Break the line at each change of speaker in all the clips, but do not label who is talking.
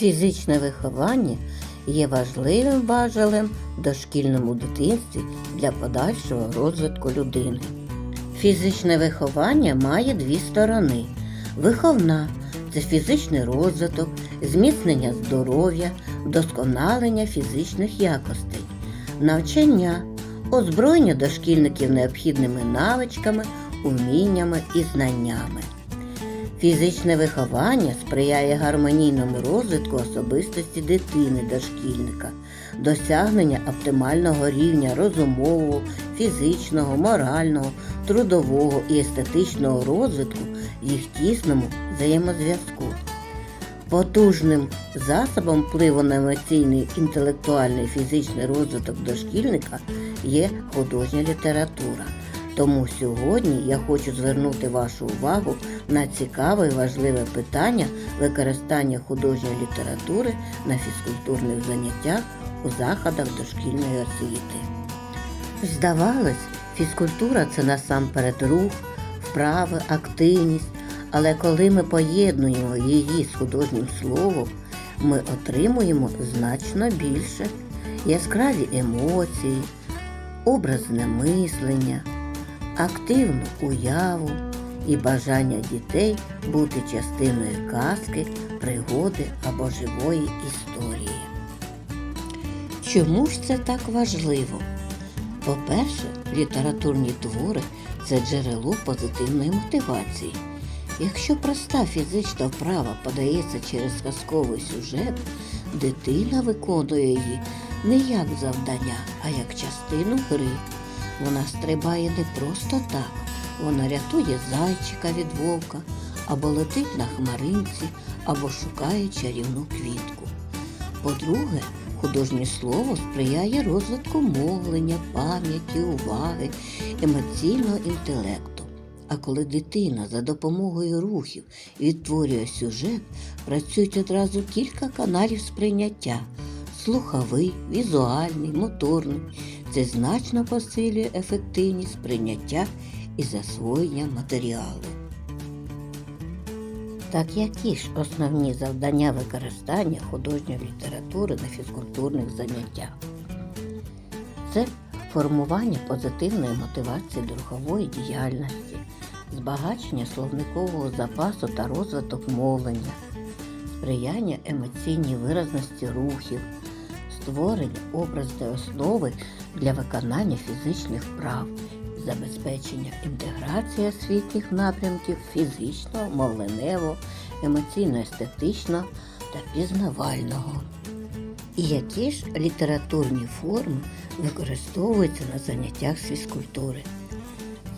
Фізичне виховання є важливим важелем в дошкільному дитинстві для подальшого розвитку людини. Фізичне виховання має дві сторони. Виховна це фізичний розвиток, зміцнення здоров'я, вдосконалення фізичних якостей, навчання, озброєння дошкільників необхідними навичками, уміннями і знаннями. Фізичне виховання сприяє гармонійному розвитку особистості дитини дошкільника, досягнення оптимального рівня розумового, фізичного, морального, трудового і естетичного розвитку їх тісному взаємозв'язку. Потужним засобом впливу на емоційний, інтелектуальний фізичний розвиток дошкільника є художня література. Тому сьогодні я хочу звернути вашу увагу на цікаве і важливе питання використання художньої літератури на фізкультурних заняттях у заходах дошкільної освіти. Здавалось, фізкультура це насамперед рух, вправи, активність, але коли ми поєднуємо її з художнім словом, ми отримуємо значно більше яскраві емоції, образне мислення, активну уяву і бажання дітей бути частиною казки, пригоди або живої історії. Чому ж це так важливо? По-перше, літературні твори це джерело позитивної мотивації. Якщо проста фізична вправа подається через казковий сюжет, дитина виконує її не як завдання, а як частину гри. Вона стрибає не просто так, вона рятує зайчика від вовка, або летить на хмаринці, або шукає чарівну квітку. По-друге, художнє слово сприяє розвитку мовлення, пам'яті, уваги, емоційного інтелекту. А коли дитина за допомогою рухів відтворює сюжет, працюють одразу кілька каналів сприйняття слуховий, візуальний, моторний. Це значно посилює ефективність сприйняття і засвоєння матеріалу. Так які ж основні завдання використання художньої літератури на фізкультурних заняттях? Це формування позитивної мотивації до рухової діяльності, збагачення словникового запасу та розвиток мовлення, сприяння емоційній виразності рухів, створення образної основи для виконання фізичних вправ, забезпечення інтеграції освітніх напрямків фізичного, мовленевого, емоційно-естетичного та пізнавального. І які ж літературні форми використовуються на заняттях з фізкультури?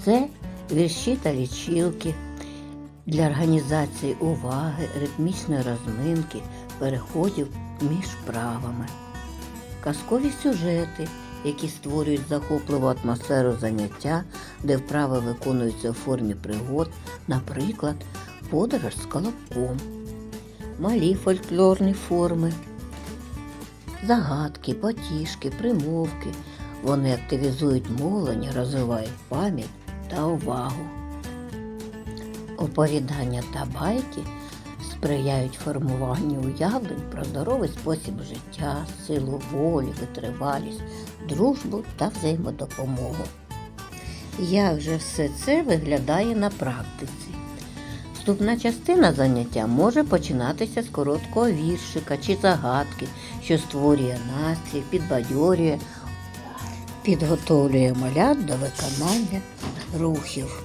Це вірші та лічилки для організації уваги, ритмічної розминки, переходів між вправами, казкові сюжети, які створюють захопливу атмосферу заняття, де вправи виконуються у формі пригод, наприклад, подорож з колобком, малі фольклорні форми загадки, потішки, примовки. Вони активізують мовлення, розвивають пам'ять та увагу. Оповідання та байки сприяють формуванню уявлень про здоровий спосіб життя, силу волі, витривалість, дружбу та взаємодопомогу. Як же все це виглядає на практиці? Вступна частина заняття може починатися з короткого віршика чи загадки, що створює настрій, підбадьорює, підготовлює малят до виконання рухів.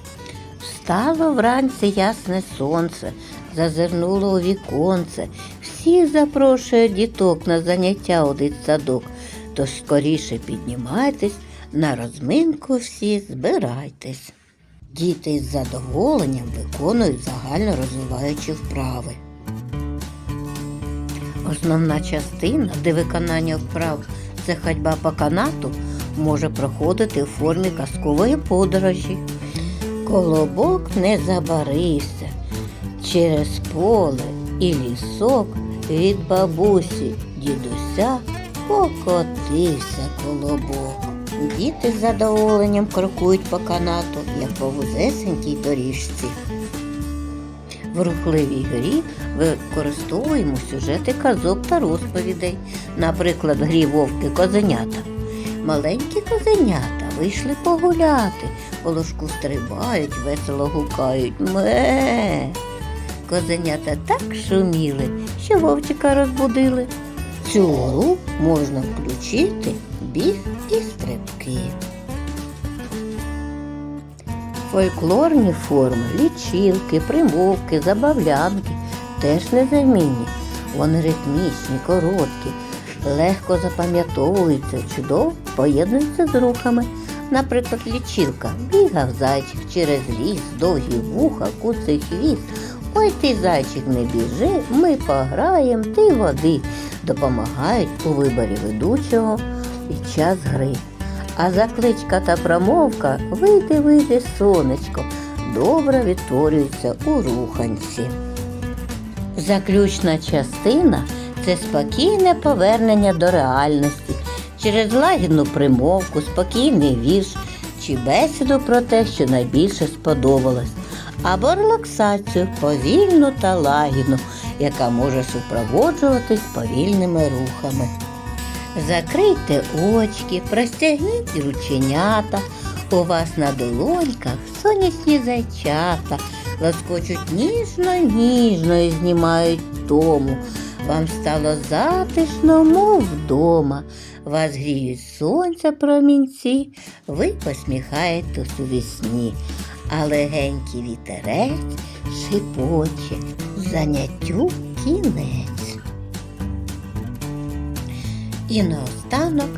Встало вранці ясне сонце, зазирнуло у віконце. Всіх запрошує діток на заняття у дитсадок. Тож скоріше піднімайтесь, на розминку всі збирайтесь. Діти із задоволенням виконують загально розвиваючі вправи. Основна частина, де виконання вправ це ходьба по канату, може проходити у формі казкової подорожі. Колобок не забарився через поле і лісок від бабусі дідуся покотився колобок. Діти з задоволенням крокують по канату, як по вузесенькій доріжці. В рухливій грі використовуємо сюжети казок та розповідей, наприклад, грі вовки козенята. Маленькі козенята вийшли погуляти, по ложку стрибають, весело гукають ме. Козенята так шуміли, що вовчика розбудили. Цю гру можна включити біг і стрибки. Фольклорні форми, лічилки, примовки, забавлянки теж незамінні. Вони ритмічні, короткі, легко запам'ятовуються, чудово поєднуються з рухами. Наприклад, лічилка бігав зайчик через ліс, довгі вуха, куций хвіст. Ой ти, зайчик, не біжи, ми пограєм, ти води. Допомагають у виборі ведучого під час гри. А закличка та промовка вийди, вийди, сонечко, добре відтворюється у руханці. Заключна частина це спокійне повернення до реальності через лагідну примовку, спокійний вірш чи бесіду про те, що найбільше сподобалось, або релаксацію повільну та лагідну, яка може супроводжуватись повільними рухами. Закрийте очки, простягніть рученята. У вас на долоньках сонячні зайчата, лоскочуть ніжно-ніжно і знімають тому. Вам стало затишно, мов вдома. Вас гріють сонця промінці, ви посміхаєтесь у вісні, а легенький вітерець шипоче, заняттю кінець. І наостанок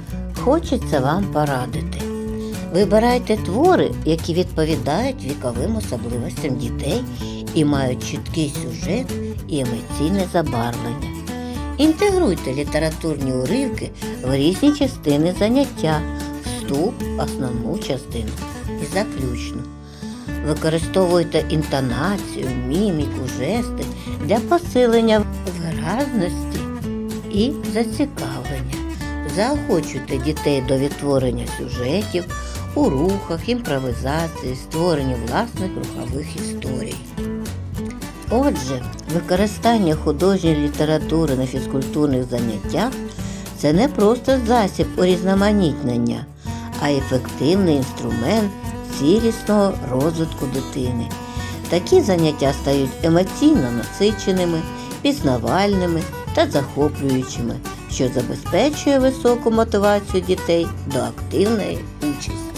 хочеться вам порадити. Вибирайте твори, які відповідають віковим особливостям дітей і мають чіткий сюжет і емоційне забарвлення. Інтегруйте літературні уривки в різні частини заняття, вступ, основну частину і заключну. Використовуйте інтонацію, міміку, жести для посилення виразності і зацікавлення. Заохочуйте дітей до відтворення сюжетів у рухах, імпровізації, створенні власних рухових історій. Отже, використання художньої літератури на фізкультурних заняттях це не просто засіб урізноманітнення, а ефективний інструмент цілісного розвитку дитини. Такі заняття стають емоційно насиченими, пізнавальними та захоплюючими, що забезпечує високу мотивацію дітей до активної участі.